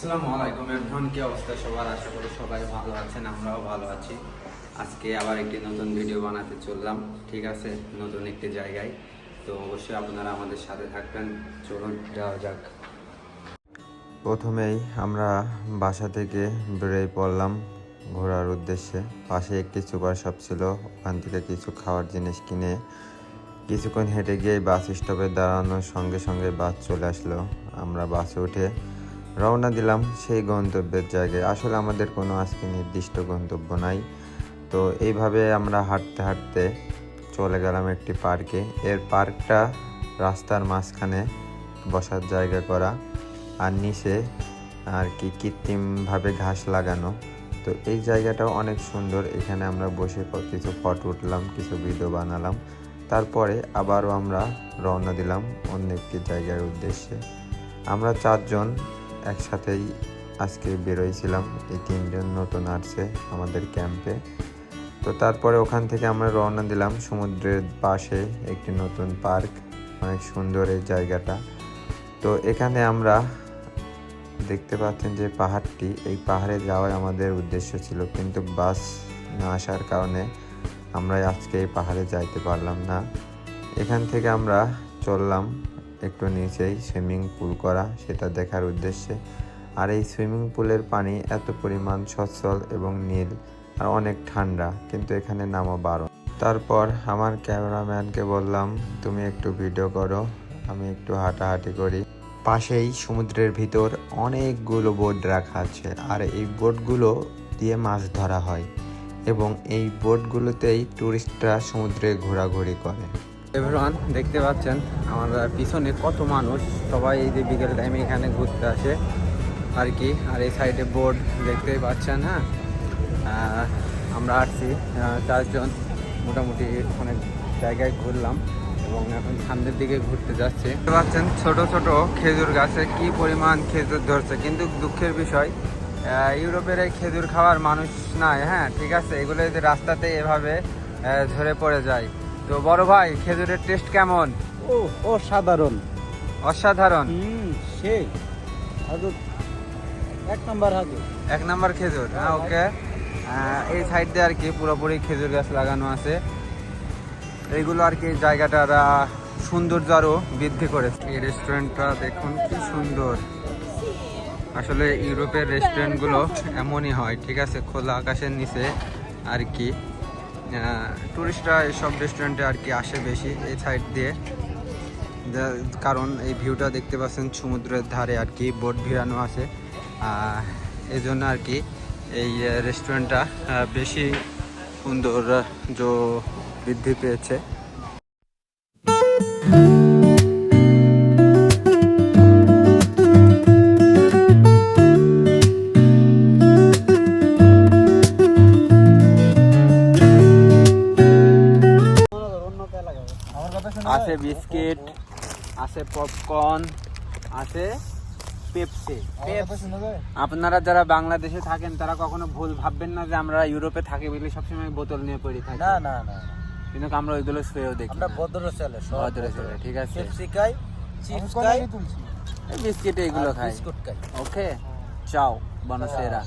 আসসালামু আলাইকুম এভরিওয়ান কি অবস্থা সবার? আশা করি সবাই ভালো আছেন, আমরাও ভালো আছি। আজকে আবার একটি নতুন ভিডিও বানাতে চললাম, ঠিক আছে? নতুন একটি জায়গায়। তো অবশ্যই আপনারা আমাদের সাথে থাকবেন, চলুন, যাওয়া যাক। প্রথমেই আমরা বাসা থেকে বেরোয় পড়লাম ঘোরার উদ্দেশ্যে। পাশে একটি সুপার শপ ছিল, ওখান থেকে কিছু খাওয়ার জিনিস কিনে কিছুক্ষণ হেঁটে গিয়ে বাস স্টপে দাঁড়ানোর সঙ্গে সঙ্গে বাস চলে আসলো। আমরা বাসে উঠে রওনা দিলাম সেই গন্তব্যের জায়গায়। আসলে আমাদের কোনো আজকে নির্দিষ্ট গন্তব্য নাই। তো এইভাবে আমরা হাঁটতে হাঁটতে চলে গেলাম একটি পার্কে। এর পার্কটা রাস্তার মাঝখানে বসার জায়গা করা আর নিচে আর কি কৃত্রিমভাবে ঘাস লাগানো। তো এই জায়গাটাও অনেক সুন্দর। এখানে আমরা বসে কিছু ফটো উঠলাম, কিছু ভিডিও বানালাম। তারপরে আবারও আমরা রওনা দিলাম অন্য একটি জায়গার উদ্দেশ্যে। আমরা চারজন একসাথেই আজকে বেরোইছিলাম এই তিনজন নতুন আসছে আমাদের ক্যাম্পে তো তারপরে ওখান থেকে আমরা রওনা দিলাম সমুদ্রের পাশে একটি নতুন পার্ক, অনেক সুন্দর এই জায়গাটা। তো এখানে আমরা দেখতে পাচ্ছেন যে পাহাড়টি, এই পাহাড়ে যাওয়াই আমাদের উদ্দেশ্য ছিল, কিন্তু বাস না আসার কারণে আমরা আজকে এই পাহাড়ে যাইতে পারলাম না। এখান থেকে আমরা চললাম একটু নিচেই সুইমিং পুল করা, সেটা দেখার উদ্দেশ্যে। আর এই সুইমিং পুলের পানি এত পরিমাণ সচ্ছল এবং নীল আর অনেক ঠান্ডা, কিন্তু এখানে নামা বারো তারপর আমার ক্যামেরাম্যানকে বললাম, তুমি একটু ভিডিও করো, আমি একটু হাঁটাহাঁটি করি। পাশেই সমুদ্রের ভিতর অনেকগুলো বোট রাখা আছে, আর এই বোটগুলো দিয়ে মাছ ধরা হয় এবং এই বোটগুলোতেই টুরিস্টরা সমুদ্রে ঘোরাঘুরি করে। এভরিওয়ান দেখতে পাচ্ছেন, আমাদের পিছনে কত মানুষ, সবাই এই যে বিকেল টাইমে এখানে ঘুরতে আসে, আর কি, আর এই সাইডে বোর্ড দেখতেই পাচ্ছেন হ্যাঁ? আমরা আসছি চারজন, মোটামুটি অনেক জায়গায় ঘুরলাম, এবং এখন সামনের দিকে ঘুরতে যাচ্ছে। দেখতে পাচ্ছেন, ছোট ছোট খেজুর গাছে কি পরিমাণ খেজুর ধরছে, কিন্তু দুঃখের বিষয় ইউরোপের এই খেজুর খাওয়ার মানুষ নাই হ্যাঁ? ঠিক আছে, এগুলো যদি রাস্তাতে এভাবে ঝরে পড়ে যায় তো বড় ভাই খেজুরের টেস্ট কেমন? ও অসাধারণ। অসাধারণ। হুম সেই হাজুর এক নাম্বার হাজুর এক নাম্বার খেজুর হ্যাঁ ওকে এই সাইড দিয়ে আর কি পুরোপুরি খেজুর গাছ লাগানো আছে। এইগুলো আর কি জায়গাটার সৌন্দর্য আরও বৃদ্ধি করেছে। এই রেস্টুরেন্টটা দেখুন কি সুন্দর। আসলে ইউরোপের রেস্টুরেন্টগুলো এমনই হয় ঠিক আছে? খোলা আকাশের নিচে আর কি। টুরিস্টরা এইসব রেস্টুরেন্টে আর কি আসে বেশি এই সাইড দিয়ে। কারণ এই ভিউটা দেখতে পাচ্ছেন, সমুদ্রের ধারে আর কি বোট ভিড়ানো আছে। এই জন্য আর কি এই রেস্টুরেন্টটা বেশি সুন্দর যে বৃদ্ধি পেয়েছে। আছে বিস্কিট আছে পপকর্ন আছে পেপসি। আপনারা যারা বাংলাদেশে থাকেন তারা কখনো ভুল ভাববেন না যে আমরা ইউরোপে থাকি বলে সবসময় বোতল নিয়ে পড়ে থাকি। না না না কিন্তু আমরা ওইগুলো ছুঁয়েও দেখি আমরা। ভদ্র সব ভদ্র। ছেলে, ঠিক আছে। চিপসি খাই চিপস খাই বিস্কিট এইগুলো আর খাই। বিস্কুট খাই। ওকে? চাও বনসেরা